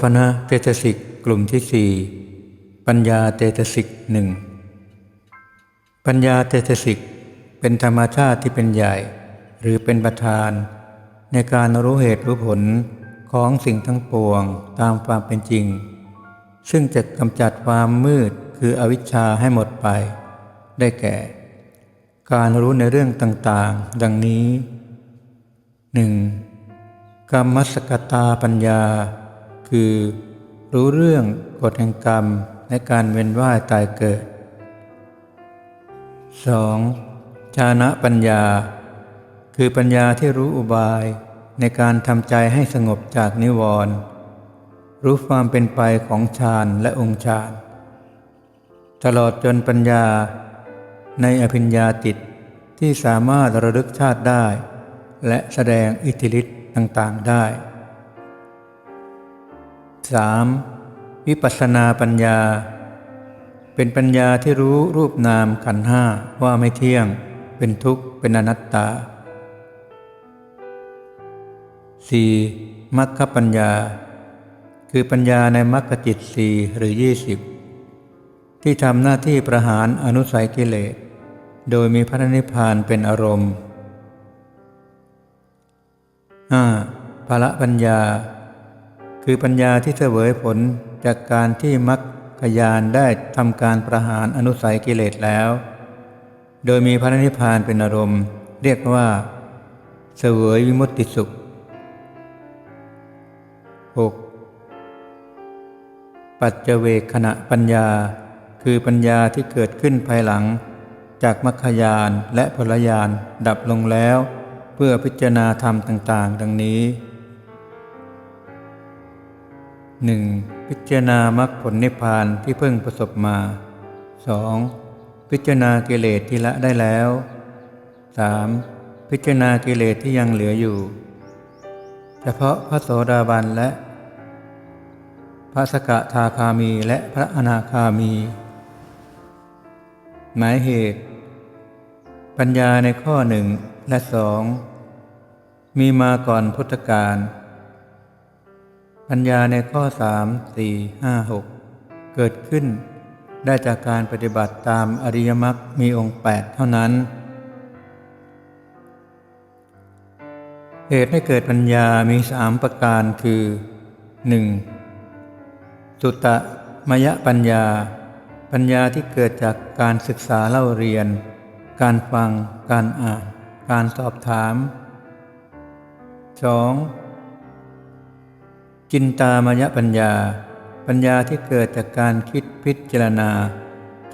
ฟนะเตตสิกกลุ่มที่สี่ปัญญาเตตสิกหนึ่งปัญญาเตตสิกเป็นธรรมชาติที่เป็นใหญ่ หรือเป็นประธาน ในการรู้เหตุรู้ผลของสิ่งทั้งปวงตามความเป็นจริง ซึ่งจะกำจัดความมืดคืออวิชชาให้หมดไป ได้แก่ การรู้ในเรื่องต่างๆ ดังนี้ 1. กรรมสกตาปัญญา คือ รู้เรื่องกฎแห่งกรรมและการเวียนว่ายตายเกิด 2. ชานะปัญญา คือปัญญาที่รู้อุบายในการทำใจให้สงบจากนิวรณ์รู้ความเป็นไปของฌานและองค์ฌาน ตลอดจนปัญญาในอภิญญาติดที่สามารถระลึกชาติได้ และแสดงอิทธิฤทธิ์ต่างๆได้ 3. วิปัสสนาปัญญา เป็นปัญญาที่รู้รูปนามขันห้าว่าไม่เที่ยง เป็นทุกข์ เป็นอนัตตา 4. มัคคปัญญา คือปัญญาในมรรคจิตสี่หรือยี่สิบที่ทำหน้าที่ประหารอนุสัยกิเลส โดยมีพระนิพพานเป็นอารมณ์ 5. ภละปัญญา คือปัญญาที่เสวยผลจากการที่มรรคยานได้ทำการประหารอนุสัยกิเลสแล้ว โดยมีพระนิพพานเป็นอารมณ์ เรียกว่า เสวยวิมุตติสุข 6. ปัจเจเวกขณะปัญญา คือปัญญาที่เกิดขึ้นภายหลัง จากมรรคยานและพลยานดับลงแล้ว เพื่อพิจารณาธรรมต่าง ๆ ดังนี้ 1. พิจารณามรรคผลนิพพานที่เพิ่งประสบมา 2. พิจารณากิเลสที่ละได้แล้ว 3. พิจารณากิเลสที่ยังเหลืออยู่ เฉพาะพระโสดาบันและ พระสกทาคามีและพระอนาคามี หมายเหตุ ปัญญาในข้อหนึ่งและสองมีมาก่อนพุทธกาล ปัญญาในข้อสามสี่ห้าหกเกิดขึ้น ได้จากการปฏิบัติตามอริยมรรคมีองค์แปดเท่านั้น เหตุให้เกิดปัญญามีสามประการคือ 1. สุตตะมยปัญญา ปัญญาที่เกิดจากการศึกษาเล่าเรียน การฟัง การอ่าน การสอบถาม 2. จินตามยปัญญา ปัญญาที่เกิดจากการคิดพิจารณา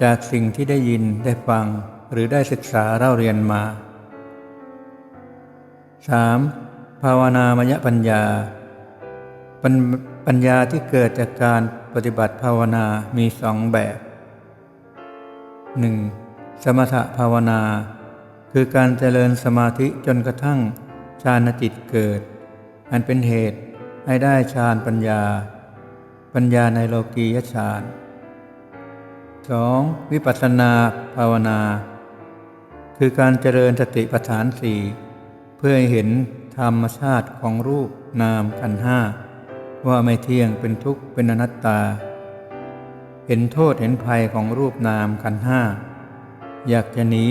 จากสิ่งที่ได้ยินได้ฟังหรือได้ศึกษาเล่าเรียนมา 3. ภาวนามยปัญญาปปัญญาที่เกิดจากการปฏิบัติภาวนามีสองแบบ 1. สมถภาวนา คือการเจริญสมาธิจนกระทั่งฌานจิตเกิด อันเป็นเหตุ ให้ได้ฌานปัญญา ปัญญาในโลกียฌาน 2. วิปัสสนาภาวนา คือการเจริญสติปัฏฐานสี่เพื่อให้เห็นธรรมชาติของรูปนามขันห้า ว่าไม่เที่ยงเป็นทุกข์เป็นอนัตตา เห็นโทษเห็นภัยของรูปนามขันห้า อยากจะหนี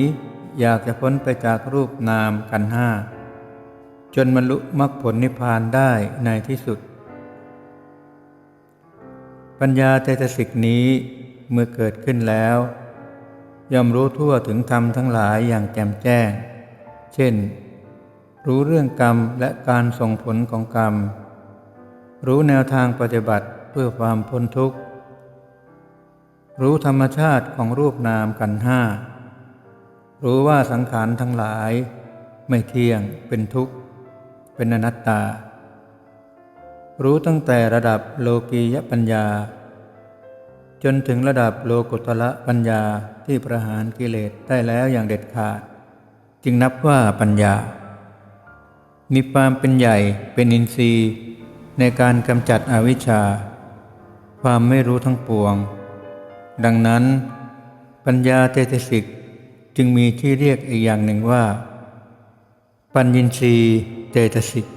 อยากจะพ้นไปจากรูปนามขันห้า จนบรรลุมรรคผลนิพพานได้ในที่สุด ปัญญาเจตสิกนี้เมื่อเกิดขึ้นแล้วย่อมรู้ทั่วถึงธรรมทั้งหลายอย่างแจ่มแจ้ง เช่น รู้เรื่องกรรมและการส่งผลของกรรม รู้แนวทางปฏิบัติเพื่อความพ้นทุกข์ รู้ธรรมชาติของรูปนามกันห้า รู้ว่าสังขารทั้งหลาย ไม่เที่ยงเป็นทุกข์ เป็นอนัตตา รู้ตั้งแต่ระดับโลกียปัญญา จนถึงระดับโลกุตละปัญญาที่ประหารกิเลสได้แล้วอย่างเด็ดขาด จึงนับว่าปัญญา มีความเป็นใหญ่เป็นอินทรีย์ในการกำจัดอวิชชา ความไม่รู้ทั้งปวง ดังนั้น ปัญญาเตสิกจึงมีที่เรียกอีกอย่างหนึ่งว่า ปัญญินทรีย์เตสิก